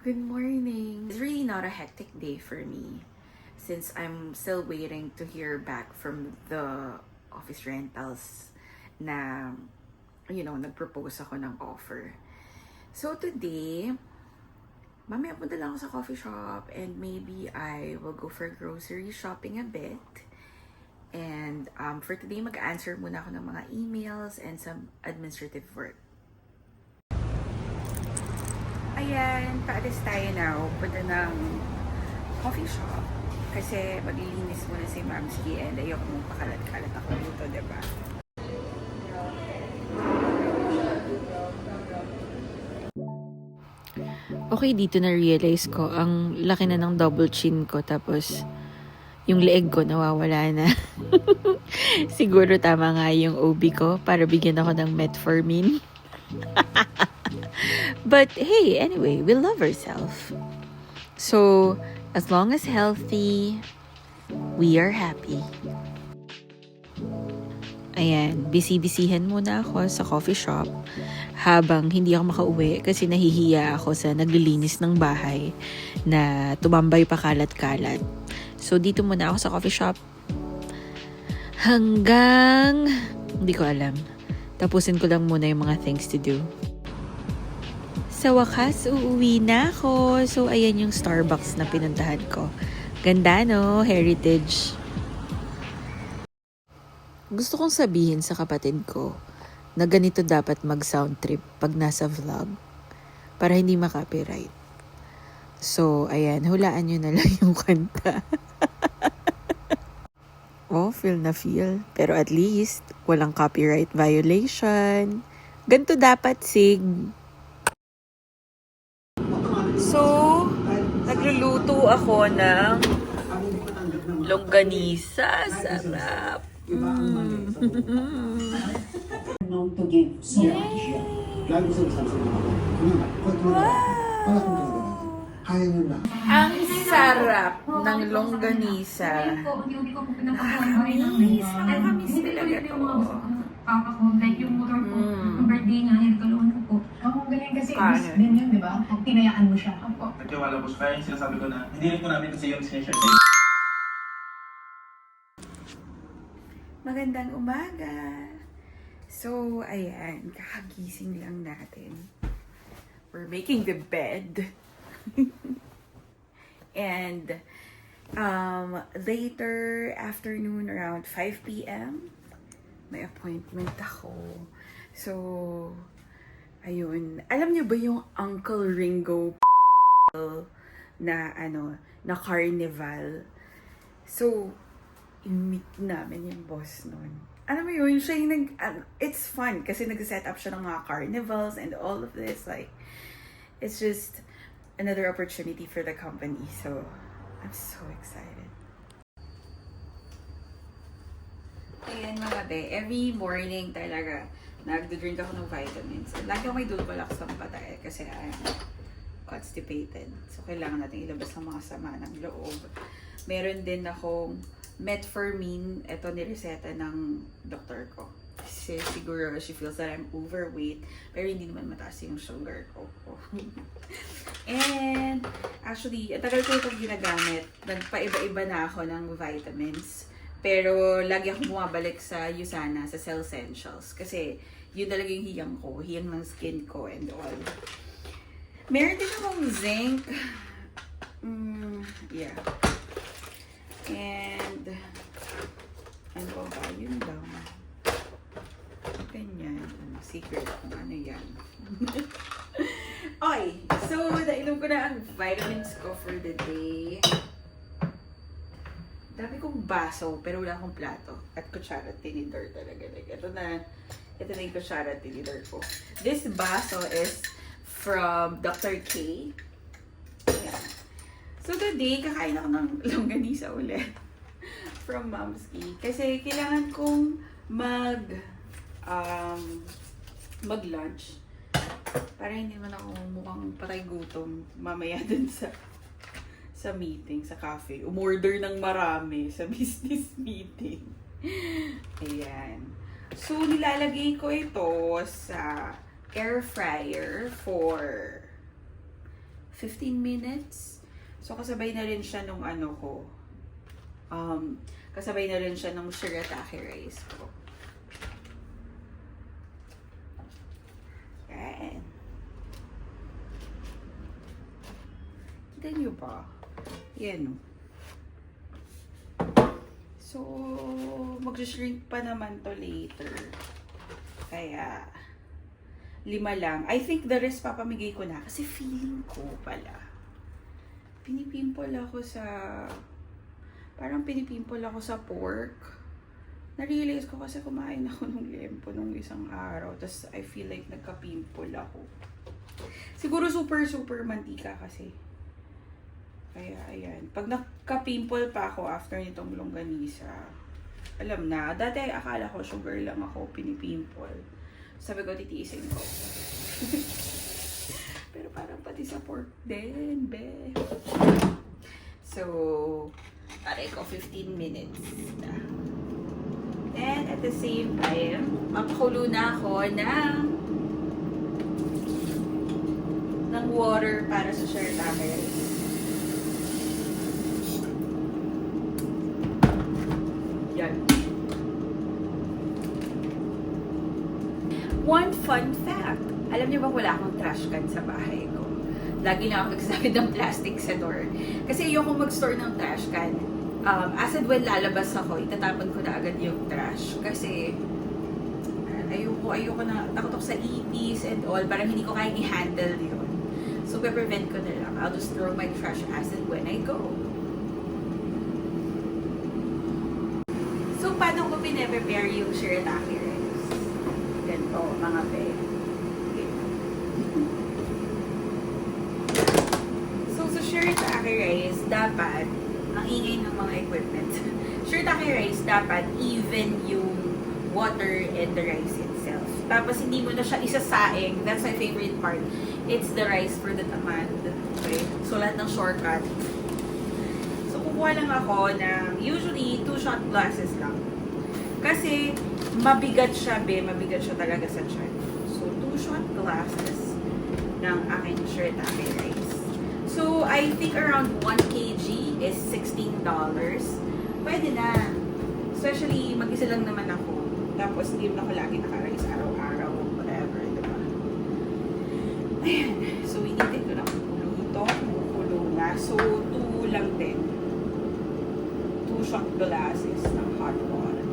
Good morning. It's really not a hectic day for me since I'm still waiting to hear back from the office rentals na, you know, nag-propose ako ng offer. So today, mamaya punta lang ako sa coffee shop and maybe I will go for grocery shopping a bit. And um, for today, mag-answer muna ako ng mga emails and some administrative work. Ayan, paalis tayo now. Punta ng coffee shop. Kasi maglilinis muna si Mamski and ayoko mong pakalat-kalat ako dito, diba? Okay, dito na-realize ko, ang laki na ng double chin ko, tapos yung leeg ko nawawala na. Siguro tama nga yung OB ko para bigyan ako ng metformin. But hey, anyway, we love ourselves. So, as long as healthy, we are happy. Ayan, busy-busyhan muna ako sa coffee shop habang hindi ako makauwi kasi nahihiya ako sa naglilinis ng bahay na tumambay pa kalat-kalat. So, dito muna ako sa coffee shop hanggang, hindi ko alam, tapusin ko lang muna yung mga things to do. Sa wakas, uuwi na ako. So, ayan yung Starbucks na pinuntahan ko. Ganda, no? Heritage. Gusto kong sabihin sa kapatid ko na ganito dapat mag-sound trip pag nasa vlog para hindi makopyright. So, ayan, hulaan nyo na lang yung kanta. oh, feel na feel. Pero at least, walang copyright violation. Ganto dapat, Sig. So, nagluluto ako ng longganisa. Sarap. Mm. known to give so much. Ko nga, na. Ang sarap ng longganisa. Nakakamiss. Nakakamiss talaga to. Papa ko, like yung motor ko, Mm. yung birthday ko po. Oo, miss din yun, di ba? Pag tinayaan mo siya. Opo. nagtiwala po siya. Kaya yung sinasabi ko na, hindi rin po namin kasi yung sinishare Magandang umaga. So, ayan, kakagising lang natin. We're making the bed. and um, later afternoon around 5 p.m., may appointment ako. So, ayun. Alam niyo ba yung Uncle Ringo na ano, na carnival? So, i-meet namin yung boss nun. Alam mo yun, siya yung nag, ano, it's fun kasi nag-set up siya ng mga carnivals and all of this, like, it's just another opportunity for the company. So, I'm so excited. Ayan mga be, every morning talaga, nagdo-drink ako ng vitamins. And lagi ako may dulbalak sa patay kasi I'm constipated. So, kailangan natin ilabas ang mga sama ng loob. Meron din akong metformin. Ito nireseta ng doktor ko. Kasi siguro she feels that I'm overweight. Pero hindi naman mataas yung sugar ko. And actually, tagal ko itong ginagamit. Nagpaiba-iba na ako ng vitamins. Pero lagi ako bumabalik sa Usana, sa Cell Essentials. Kasi yun talaga yung hiyang ko. Hiyang ng skin ko and all. Meron din akong zinc. Mm, yeah. And, ano pa ba? Yun lang. Ganyan. Secret kung ano yan. okay. So, nainom ko na ang vitamins ko for the day. Dami kong baso, pero wala akong plato. At kutsara tinidor talaga. Like, ito na, ito na yung kutsara tinidor ko. This baso is from Dr. K. Ayan. So today, kakain ako ng longganisa ulit from Momski. Kasi kailangan kong mag um, mag-lunch para hindi man ako mukhang patay gutom mamaya dun sa sa meeting, sa cafe. Umorder ng marami sa business meeting. Ayan. So, nilalagay ko ito sa air fryer for 15 minutes. So, kasabay na rin siya nung ano ko. Um, kasabay na rin siya nung shirataki rice ko. Yan. Kita niyo ba? Yan. oh. So, mag-shrink pa naman to later. Kaya, lima lang. I think the rest papamigay ko na. Kasi feeling ko pala, pinipimple ako sa, parang pinipimple ako sa pork. Na-realize ko kasi kumain ako ng lempo nung isang araw. Tapos I feel like nagka-pimple ako. Siguro super, super mantika kasi. Kaya, ayan. Pag nagka-pimple pa ako after nitong longganisa, alam na. Dati akala ko sugar lang ako pinipimple. Sabi ko, titiisin ko. Pero parang pati sa pork din, be. So, taray ko 15 minutes na. And at the same time, mapakulo na ako ng ng water para sa shirataki rice. Yan. One fun fact. Alam niyo ba wala akong trash can sa bahay ko? Lagi lang ako nagsasabi ng plastic sa door. Kasi ayoko mag-store ng trash can. Um, as and when lalabas ako, itatapon ko na agad yung trash. Kasi ayoko, ayoko na, takot ako sa ipis and all. Parang hindi ko kaya i-handle yun. So, prevent ko na lang. I'll just throw my trash as and when I go. So, paano ko pine-prepare yung shirataki rice? Ganito, mga pe. So, sa shirataki rice, dapat, ang ingay ng mga equipment. shirataki rice, dapat even yung water and the rice itself. Tapos, hindi mo na siya isasaing. That's my favorite part. It's the rice for the tamad. Okay? So, lahat ng shortcut. So, kukuha lang ako ng usually two shot glasses lang. Kasi, mabigat siya, be. Mabigat siya talaga sa tiyan. So, two shot glasses ng aking shirataki rice. So, I think around 1 kg is $16. Pwede na. Especially, mag-isa lang naman ako. Tapos, hindi naman ako lagi naka-rice araw-araw. Whatever, di ba? Ayan. So, initin ko na kumukulo ito. Kumukulo na. So, two lang din. Two shot glasses ng hot water.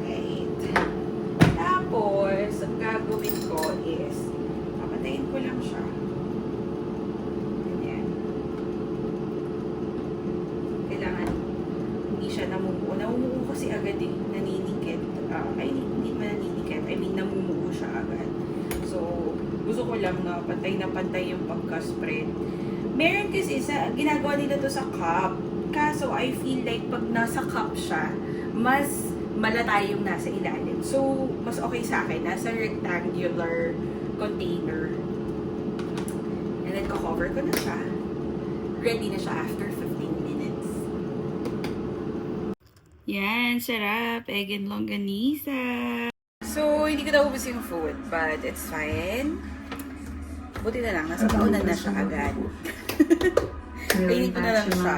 Right. Tapos, ang gagawin ko is, papatayin ko lang siya. Ganyan. Kailangan hindi siya namumuo. Kasi agad eh. Naninikit. Ah, ay, hindi man naninikit. I mean, namumuo siya agad. So, gusto ko lang na pantay na pantay yung pagka-spread. Meron kasi sa, ginagawa nila to sa cup. Kaso, I feel like pag nasa cup siya, mas malata yung nasa ilalim. So, mas okay sa akin. Nasa rectangular container. And then, cover ko na siya. Ready na siya after 15 minutes. Yan, sarap. Egg and longganisa. So, hindi ko naubos yung food, but it's fine. Buti na lang, nasa kaunan na siya agad. Kainin ko na lang siya.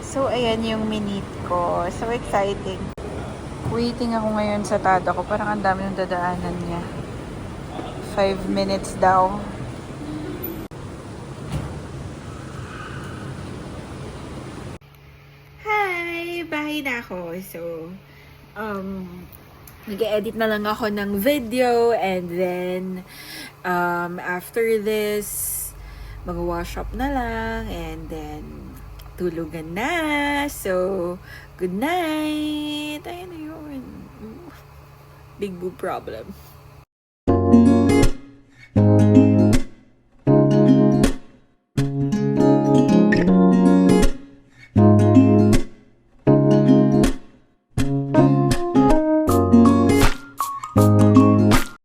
So, ayan yung minute ko. So exciting. Waiting ako ngayon sa tada ko. Parang ang dami ng dadaanan niya. Five minutes daw. Hi! Bahay na ako. So, um, nag-edit na lang ako ng video and then, um, after this, mag-wash up na lang and then, tulugan na. So, good night! Ayun na. Big boo problem.